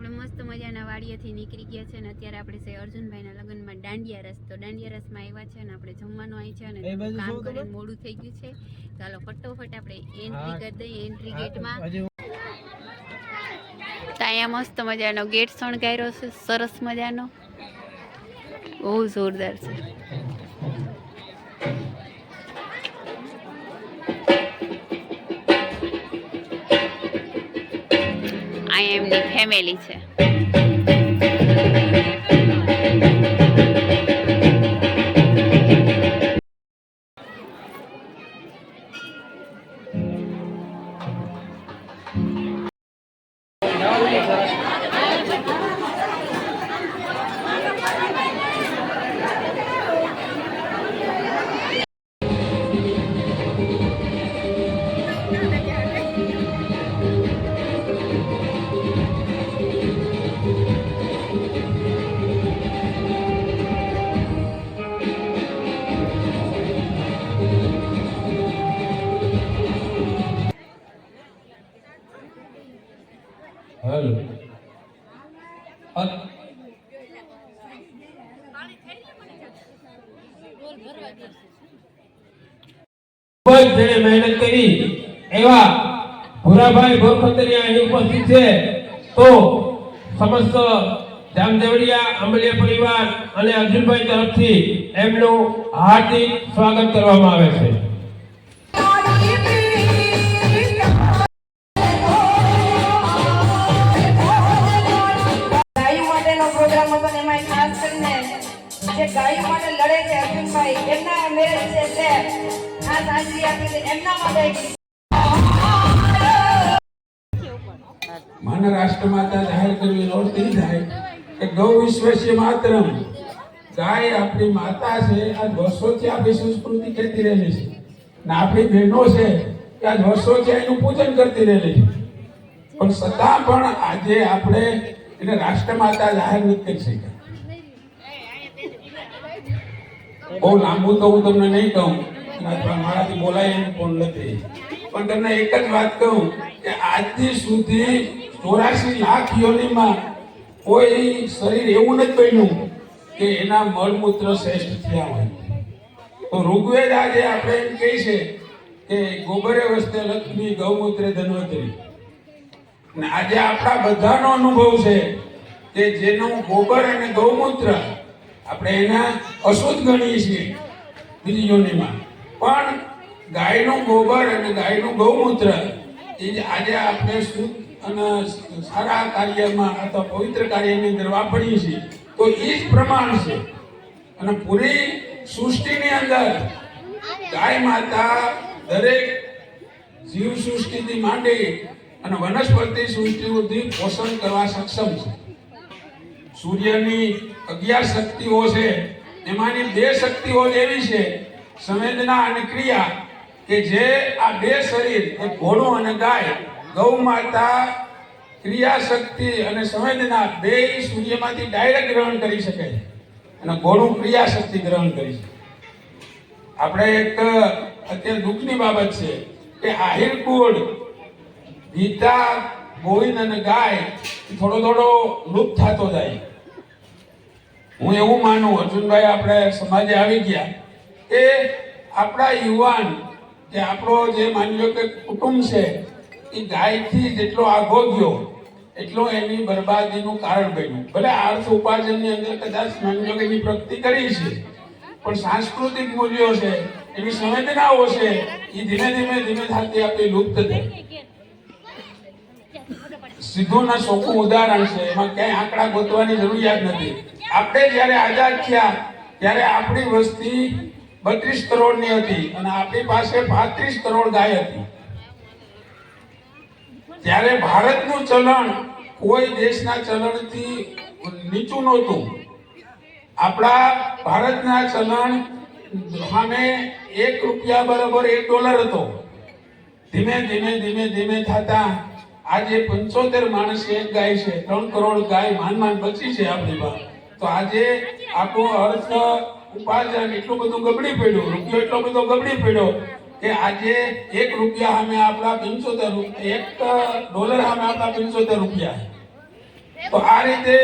આપણે મસ્ત મજાના વાડિયાથી નીકળી ગયા છે અને અત્યારે આપણે છે અર્જુનભાઈના લગ્નમાં દાંડિયા રસ. તો દાંડિયા રસમાં આવ્યા છે અને આપણે જમવાનું આવી છે અને કામ કરીને મોડું થઈ ગયું છે. ચાલો ફટોફટ આપણે એન્ટ્રી. કરી દઈએ એન્ટ્રી ગેટમાં ત્યાં મસ્ત મજાનો ગેટ શણગાર્યો છે સરસ મજાનો. બહુ જોરદાર છે. અહીંયા એમની ફેમિલી છે. ખૂબ જ જેણે મહેનત કરી એવા ભૂરાભાઈ ભોરખતરિયા અહીં ઉપસ્થિત છે, તો સમસ્ત જામદેવડિયા, આંબલિયા પરિવાર અને અર્જુનભાઈ તરફથી એમનું હાર્દિક સ્વાગત કરવામાં આવે છે. જે ગાયો માટે લડે છે અર્જુનભાઈ, એમના મેરેજ છે એટલે આ સાજરી આપી એમના માટે રાષ્ટ્રમાતા જાહેર કરવી એ થાય કે ગૌ વિશ્વસ્ય માતરમ. ગાય આપણી માતા છે આ વર્ષોથી આપણી સંસ્કૃતિ કહેતી રહેલી છે. ને આપણી બહેનો છે કે આ વર્ષોથી એનું પૂજન કરતી રહેલી છે. પણ છતાં પણ આજે આપણે એને રાષ્ટ્રમાતા જાહેર નથી કરી શક્યા. બહુ લાંબુ તો હું તમને નહીં કહું મારાથી બોલાય એમ પણ નથી. પણ તમને એક જ વાત કહું કે આજથી સુધી ચોરાશી લાખ યોનીમાં કોઈ શરીર એવું નથી બન્યું કે એના મળમૂત્ર શ્રેષ્ઠ થયા હોય. તો ઋગ્વેદ આજે આપણે એમ કહે છે કે ગોબરે વસ્તે લક્ષ્મી ગૌમૂત્રે ધન્વંતરી. આજે આપણા બધાનો અનુભવ છે કે જેનું ગોબર અને ગૌમૂત્ર આપણે એના અશુદ્ધ ગણીએ છીએ બીજી યોનિમાં. પણ ગાયનું ગોબર અને ગાયનું ગૌમૂત્ર, એ આજે આપણે શુદ્ધ અને સારા કાર્યમાં અથવા પવિત્ર કાર્યની અંદર વાપરીએ છીએ, તો એ જ પ્રમાણ છે. અને પૂરી સૃષ્ટિની અંદર ગાય માતા દરેક જીવ સૃષ્ટિથી માંડી અને વનસ્પતિ સૃષ્ટિ સુધી પોષણ કરવા સક્ષમ છે. સૂર્યની અગિયાર શક્તિઓ છે, એમાંની બે શક્તિઓ એવી છે, સંવેદના અને ક્રિયા, કે જે આ બે શરીર, એ ઘોડું અને ગાય, ગૌ માતા ક્રિયા શક્તિ અને સંવેદના બે સૂર્યમાંથી ડાયરેક્ટ ગ્રહણ કરી શકે છે અને ઘોડું ક્રિયા શક્તિ ગ્રહણ કરી શકે આપણે એક, અત્યારે દુઃખની બાબત છે કે આહિર કુળ, ગીતા, ગોવિંદ અને ગાય થોડો થોડો લુપ્ત થતો જાય. હું એવું માનું, અર્જુનભાઈ, આપણે સમાજે આવી ગયા કે આપણા યુવાન કે આપણો જે માની લો કે કુટુંબ છે, એ ગાયથી જેટલો આઘો ગયો, એટલો એની બરબાદીનું કારણ બન્યું. ભલે અર્થ ઉપાર્જનની અંદર કદાચ એની પ્રગતિ કરી છે, પણ સાંસ્કૃતિક મૂલ્યો છે, એવી સંવેદનાઓ છે, એ ધીમે ધીમે ધીમે થતી આપણી લુપ્ત થઈ. સિદ્ધોના ચોખ્ખું ઉદાહરણ છે, એમાં ક્યાંય આંકડા ગોતવાની જરૂરિયાત નથી. આપણે જ્યારે આઝાદ થયા, ત્યારે આપણી વસ્તી બત્રીસ કરોડની હતી અને આપણી પાસે પાંત્રીસ કરોડ ગાય હતી. ત્યારે ભારતનું ચલણ કોઈ દેશના ચલણથી નીચું નહોતું. આપણા ભારતના ચલણ સામે એક રૂપિયા બરાબર એક ડોલર હતો. ધીમે ધીમે ધીમે ધીમે થતા આજે પંચોતેર માણસ એક ગાય છે, ત્રણ કરોડ ગાય માન માન બચી છે આપણી પાસે. તો આજે આપણો અર્થ ઉપાર્જન એટલું બધું ગબડી પડ્યું, રૂપિયો એટલો બધો ગબડી પડ્યો કે આજે એક રૂપિયા સામે આપણા પંચોતેર એક ડોલર સામે આપણા પંચોતેર રૂપિયા તો આ રીતે